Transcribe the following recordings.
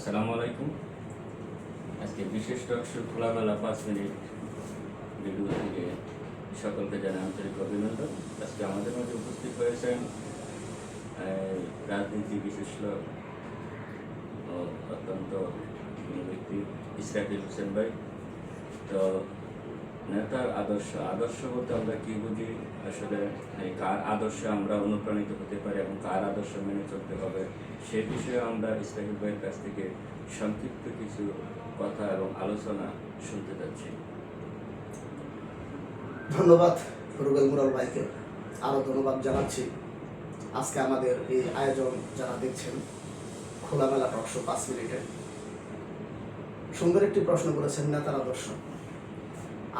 আসসালামু আলাইকুম। আজকে বিশেষ টকশো খোলামেলা পাঁচ মিনিট ভিডিও থেকে সকলকে জানাই আন্তরিক অভিনন্দন। আজকে আমাদের মধ্যে উপস্থিত হয়েছেন রাজনীতি বিশেষজ্ঞ অত্যন্ত ব্যক্তি ইসরাফিল হোসেন ভাই। তো নেতার আদর্শ আদর্শ বলতে আমরা কি বুঝি? আসলে এই কার আদর্শে আমরা অনুপ্রাণিত হতে পারি এবং কার আদর্শ মেনে চলতে হবে, সে বিষয়ে আমরা ইসরাফিল ভাইয়ের কাছ থেকে সংক্ষিপ্ত কিছু কথা এবং আলোচনা শুনতে যাচ্ছি ধন্যবাদ রুবেল মুরাল ভাইকে। আরও ধন্যবাদ জানাচ্ছি। আজকে আমাদের এই আয়োজন যারা দেখছেন, খোলামেলা টকশো পাঁচ মিনিটে। সুন্দর একটি প্রশ্ন করেছেন নেতার আদর্শ।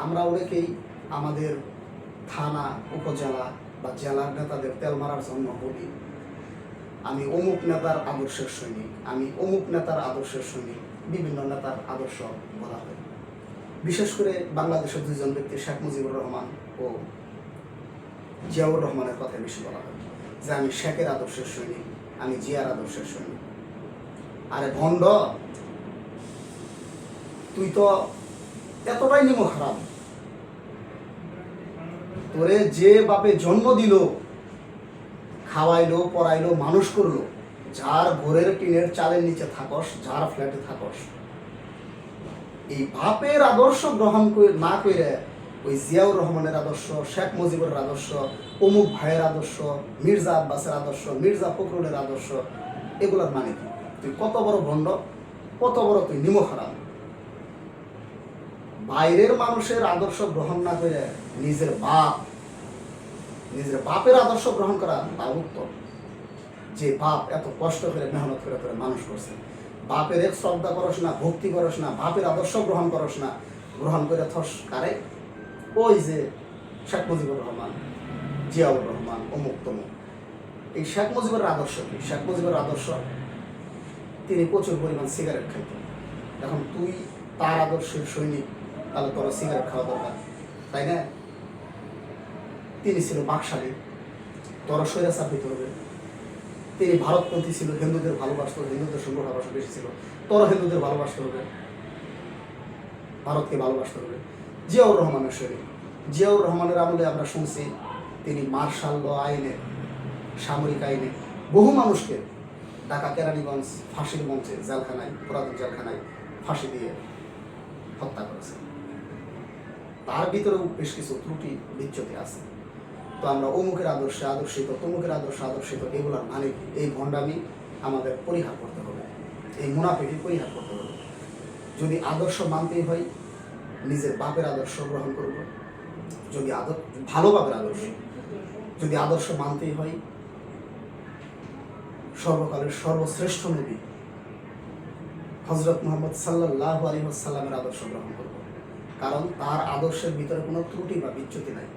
আমরা অনেকেই আমাদের থানা, উপজেলা বা জেলার নেতাদের তেল মারার জন্য বলি। আমি অমুক নেতার আদর্শের সৈনিক, আমি অমুক নেতার আদর্শের সৈনিক, বিভিন্ন নেতার আদর্শ বলা হয়। বিশেষ করে বাংলাদেশের দুজন ব্যক্তি, শেখ মুজিবুর রহমান ও জিয়াউর রহমানের কথা বেশি বলা হয়। যে আমি শেখের আদর্শের সৈনিক, আমি জিয়ার আদর্শের সৈনিক। আরে ভণ্ড, তুই তো এতটাই নিম খারাপ তোরে যে বাপে জন্ম দিল, খাওয়াইলো, পড়াইলো, মানুষ করল, যার ঘরের টিনের চালের নিচে থাকস, যার ফ্ল্যাটে থাকস, এই বাপের আদর্শ গ্রহণ না করে ওই জিয়াউর রহমানের আদর্শ, শেখ মুজিবুরের আদর্শ, অমুক ভাইয়ের আদর্শ, মির্জা আব্বাসের আদর্শ, মির্জা ফখরুলের আদর্শ, এগুলোর মানে কি? তুই কত বড় ভণ্ড, কত বড় তুই নিমখ হারাম। বাইরের মানুষের আদর্শ গ্রহণ না করে নিজের বাপ, নিজের বাপের আদর্শ গ্রহণ করা তা উত্তম। যে বাপ এত কষ্ট করে, মেহনত করে করে মানুষ করছে। বাপের এক শ্রদ্ধা করস না, ভক্তি করস না, বাপের আদর্শ গ্রহণ করস না, গ্রহণ করে থস কারে? ওই যে শেখ মুজিবুর রহমান, জিয়াউর রহমান, অমুক তমুক। এই শেখ মুজিবুর আদর্শ কি? শেখ মুজিবুর আদর্শ, তিনি প্রচুর পরিমাণ সিগারেট খাইতেন। এখন তুই তার আদর্শের সৈনিক তাহলে তোর সিগারেট খাওয়া দরকার, তাই না? তিনি ছিল বাকশালী, তোর স্বৈরাচার হইতে হবে। তিনি ভারতপন্থী ছিল, হিন্দুদের ভালোবাসত, হিন্দুদের সঙ্গে ভালোবাসা বেশি ছিল। তোর হিন্দুদের ভালোবাসতে হবে, ভারতকে ভালোবাসতে হবে। জিয়াউর রহমানের শরীর জিয়াউর রহমানের আমলে আমরা শুনছি, তিনি মার্শাল ল আইনে, সামরিক আইনে, বহু মানুষকে ঢাকা কেরানীগঞ্জ ফাঁসির মঞ্চে জেলখানায়, পুরাতন জেলখানায় ফাঁসি দিয়ে হত্যা করেছে। তার ভিতরেও বেশ কিছু ত্রুটি বিচ্যুতি আছে। তো আমরা অমুকের আদর্শে আদর্শিত, তমুকের আদর্শে আদর্শিত এগুলোর মানে কি? এই ভণ্ডামি আমাদের পরিহার করতে হবে। এই মুনাফিকি পরিহার করতে হবে। যদি আদর্শ মানতেই হয়, নিজের বাপের আদর্শ গ্রহণ করব। যদি আদর, ভালো বাপের আদর্শ। যদি আদর্শ মানতেই হয়, সর্বকালের সর্বশ্রেষ্ঠ নবী হজরত মোহাম্মদ সাল্লাহ আলী সাল্লামের আদর্শ গ্রহণ করব। কারণ তার আদর্শের ভিতরে কোনো ত্রুটি বা বিচ্যুতি নাই।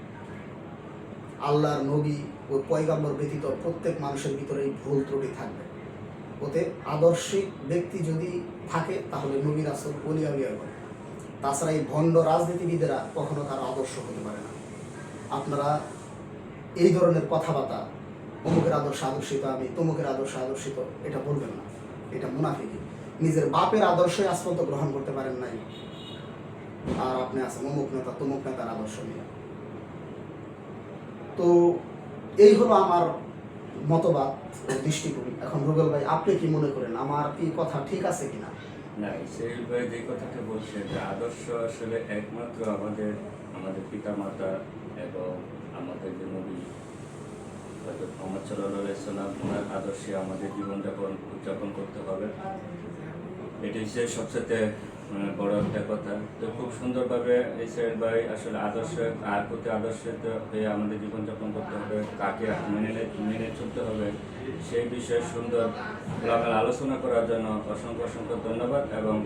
আল্লাহর নবী ও পয়গাম্বর ব্যতীত প্রত্যেক মানুষের ভিতরেই ভুল ত্রুটি থাকবে। ওতে আদর্শিক ব্যক্তি যদি থাকে, তাহলে নবী রাসুল অলিয়া উলিয়া হবে তাছাড়া এই ভণ্ড রাজনীতিবিদেরা কখনো তার আদর্শ হতে পারে না। আপনারা এই ধরনের কথাবার্তা, অমুকের আদর্শ আদর্শিত, আমি তমুকের আদর্শ আদর্শিত, এটা বলবেন না। এটা মুনাফিকি নিজের বাপের আদর্শই আজ পর্যন্ত গ্রহণ করতে পারেন নাই। আর আপনি আছেন, অমুক নেতা, তমুক নেতার আদর্শ নিয়ে তো এই হলো আমার মতবাদ দৃষ্টিকোণ এখন রুবেল ভাই, আপনি কি মনে করেন, আমার কি কথা ঠিক আছে কিনা? না ভাই যে কথাটা বলছে, যে আদর্শ আসলে একমাত্র আমাদের আমাদের পিতা মাতা এবং আমাদের যে নবী হয়তো মোহাম্মদ সাল্লাম ওনার আদর্শে আমাদের জীবনযাপন, উদযাপন করতে হবে। এটি হচ্ছে সবচেয়ে বড় একটা কথা। তো খুব সুন্দরভাবে এই সেন ভাই আসলে আদর্শ আর প্রতি আদর্শিত হয়ে আমাদের জীবনযাপন করতে হবে কাকে মেনে মেনে চলতে হবে। সেই বিষয়ে সুন্দর খোলামেলা আলোচনা করার জন্য অসংখ্য অসংখ্য ধন্যবাদ এবং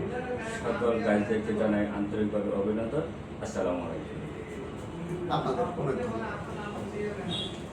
সকল গাইডদেরকে জানাই আন্তরিকভাবে অভিনন্দন। আসসালামু আলাইকুম। আপনাদের অনেক ধন্যবাদ।